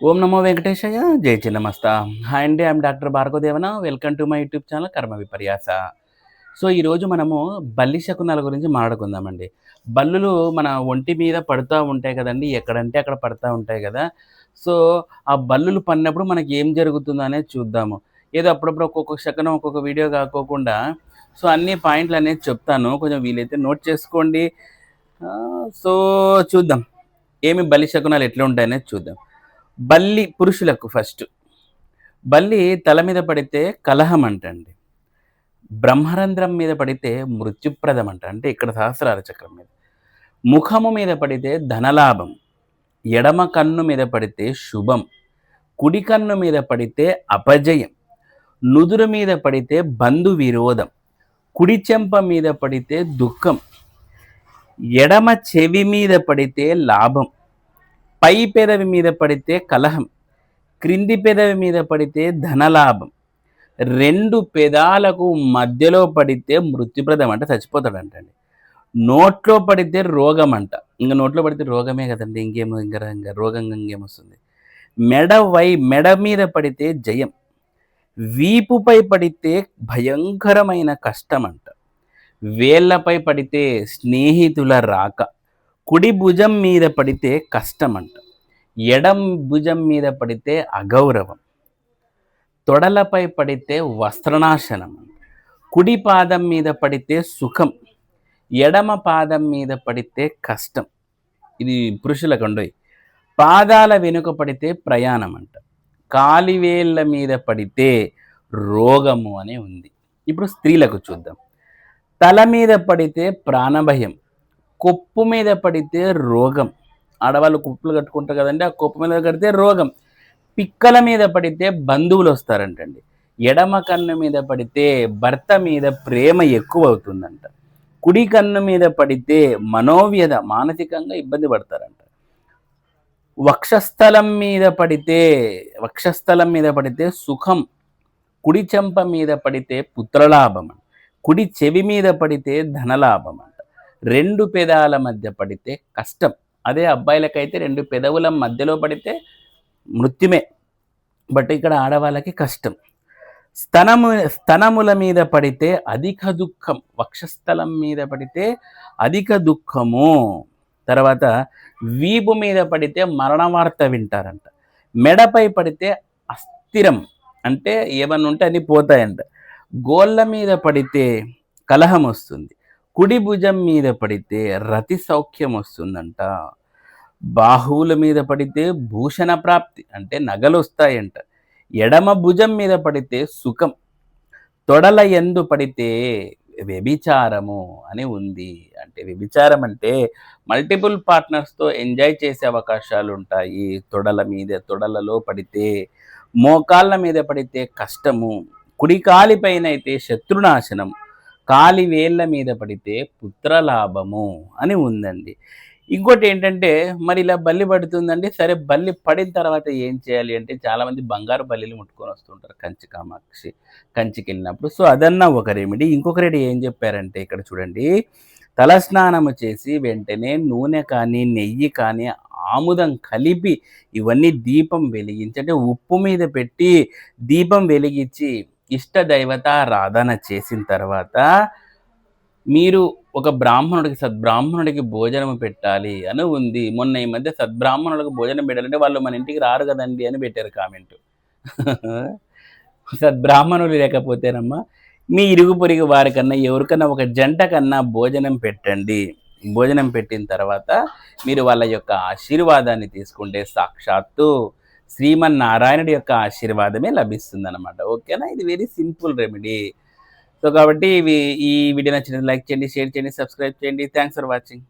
ఓం నమో వెంకటేశయ్య. జై చిన్నమస్త. హాయ్ అండి I'm doctor Bhargavadevana. Welcome to my YouTube channel కర్మ విపర్యాస. సో ఈరోజు మనము బల్లి శకునాల గురించి మాట్లాడుకుందామండి. బల్లులు మన ఒంటి మీద పడుతూ ఉంటాయి కదండి ఎక్కడంటే అక్కడ పడుతూ ఉంటాయి కదా. సో ఆ బల్లులు పడినప్పుడు మనకి ఏం జరుగుతుందో అనేది చూద్దాము. ఏదో అప్పుడప్పుడు ఒక్కొక్క శకనం ఒక్కొక్క వీడియో కాకోకుండా సో అన్ని పాయింట్లు అనేది చెప్తాను. కొంచెం వీలైతే నోట్ చేసుకోండి. సో చూద్దాం. ఏమి బలి శకునాలు ఎట్లా ఉంటాయనేది చూద్దాం. బల్లి పురుషులకు ఫస్ట్. బల్లి తల మీద పడితే కలహం అంటండి. బ్రహ్మరంధ్రం మీద పడితే మృత్యుప్రదం అంట అంటే ఇక్కడ సహస్రార చక్రం మీద. ముఖము మీద పడితే ధనలాభం ఎడమ కన్ను మీద పడితే శుభం కుడి కన్ను మీద పడితే అపజయం నుదురు మీద పడితే బంధు విరోధం కుడి చెంప మీద పడితే దుఃఖం ఎడమ చెవి మీద పడితే లాభం పై పెదవి మీద పడితే కలహం క్రింది పెదవి మీద పడితే ధనలాభం రెండు పెదాలకు మధ్యలో పడితే మృత్యుప్రదం అంటే చచ్చిపోతాడంటండి. నోట్లో పడితే రోగం అంట. ఇంకా నోట్లో పడితే రోగమే కదండి ఇంకేమో ఇంకా ఇంకా రోగం ఇంకేమొస్తుంది మెడ వై మెడ మీద పడితే జయం వీపుపై పడితే భయంకరమైన కష్టం అంట. వేళ్ళపై పడితే స్నేహితుల రాక కుడి భుజం మీద పడితే కష్టం అంట ఎడం భుజం మీద పడితే అగౌరవం తొడలపై పడితే వస్త్రనాశనం కుడి పాదం మీద పడితే సుఖం ఎడమ పాదం మీద పడితే కష్టం. ఇది పురుషులకు ఉండవు పాదాల వెనుక పడితే ప్రయాణం అంట కాలివేళ్ళ మీద పడితే రోగము అని ఉంది. ఇప్పుడు స్త్రీలకు చూద్దాం. తల మీద పడితే ప్రాణభయం కొప్పు మీద పడితే రోగం. ఆడవాళ్ళు కుప్పులు కట్టుకుంటారు కదండి ఆ కొప్పు మీద కడితే రోగం. పిక్కల మీద పడితే బంధువులు వస్తారంటండి. ఎడమ కన్ను మీద పడితే భర్త మీద ప్రేమ ఎక్కువ అవుతుందంట కుడి కన్ను మీద పడితే మనోవ్యధ మానసికంగా ఇబ్బంది పడతారంట. వక్షస్థలం మీద పడితే వక్షస్థలం మీద పడితే సుఖం. కుడి చెంప మీద పడితే పుత్రలాభం. కుడి చెవి మీద పడితే ధనలాభం. రెండు పెదాల మధ్య పడితే కష్టం. అదే అబ్బాయిలకైతే రెండు పెదవుల మధ్యలో పడితే మృత్యుమే. బట్ ఇక్కడ ఆడవాళ్ళకి కష్టం. స్తనము స్తనముల మీద పడితే అధిక దుఃఖం. వక్షస్థలం మీద పడితే అధిక దుఃఖము. తర్వాత వీపు మీద పడితే మరణ వార్త వింటారంట. మెడపై పడితే అస్థిరం. అంటే ఏమన్నా ఉంటే అన్నీ పోతాయంట. గోళ్ళ మీద పడితే కలహం వస్తుంది. కుడి భుజం మీద పడితే రతి సౌఖ్యం వస్తుందంట. బాహువుల మీద పడితే భూషణ ప్రాప్తి అంటే నగలు వస్తాయంట. ఎడమ భుజం మీద పడితే సుఖం తొడల ఎందు పడితే వ్యభిచారము అని ఉంది. అంటే వ్యభిచారం అంటే మల్టిపుల్ పార్ట్నర్స్తో ఎంజాయ్ చేసే అవకాశాలు ఉంటాయి. తొడల మీద తొడలలో పడితే మోకాళ్ళ మీద పడితే కష్టము కుడి కాలిపైన అయితే శత్రునాశనం కాలి వేళ్ళ మీద పడితే పుత్రలాభము అని ఉందండి. ఇంకోటి ఏంటంటే మరి ఇలా బల్లి పడుతుందండి. సరే బల్లి పడిన తర్వాత ఏం చేయాలి అంటే చాలామంది బంగారు బల్లిలు ముట్టుకొని వస్తుంటారు కంచి కామాక్షి కంచికి వెళ్ళినప్పుడు. సో అదన్నా ఒక రెమెడీ ఇంకొక రెడీ ఏం చెప్పారంటే ఇక్కడ చూడండి. తలస్నానము చేసి వెంటనే నూనె కానీ నెయ్యి కానీ ఆముదం కలిపి ఇవన్నీ దీపం వెలిగించి అంటే ఉప్పు మీద పెట్టి దీపం వెలిగించి ఇష్ట దైవతారాధన చేసిన తర్వాత మీరు ఒక బ్రాహ్మణుడికి సద్బ్రాహ్మణుడికి భోజనం పెట్టాలి అని ఉంది. మొన్న ఈ మధ్య సద్బ్రాహ్మణుడికి భోజనం పెట్టాలంటే వాళ్ళు మన ఇంటికి రారు కదండి అని పెట్టారు కామెంట్. సద్బ్రాహ్మణులు లేకపోతేనమ్మా మీ ఇరుగు పొరుగు వారికన్నా ఎవరికన్నా ఒక జంట కన్నా భోజనం పెట్టండి. భోజనం పెట్టిన తర్వాత మీరు వాళ్ళ యొక్క ఆశీర్వాదాన్ని తీసుకుంటే సాక్షాత్తు శ్రీమన్నారాయణుడి యొక్క ఆశీర్వాదమే లభిస్తుంది అనమాట ఓకేనా? ఇది వెరీ సింపుల్ రెమెడీ సో కాబట్టి ఇవి ఈ వీడియో నచ్చినది లైక్ చేయండి షేర్ చేయండి సబ్స్క్రైబ్ చేయండి. Thanks for watching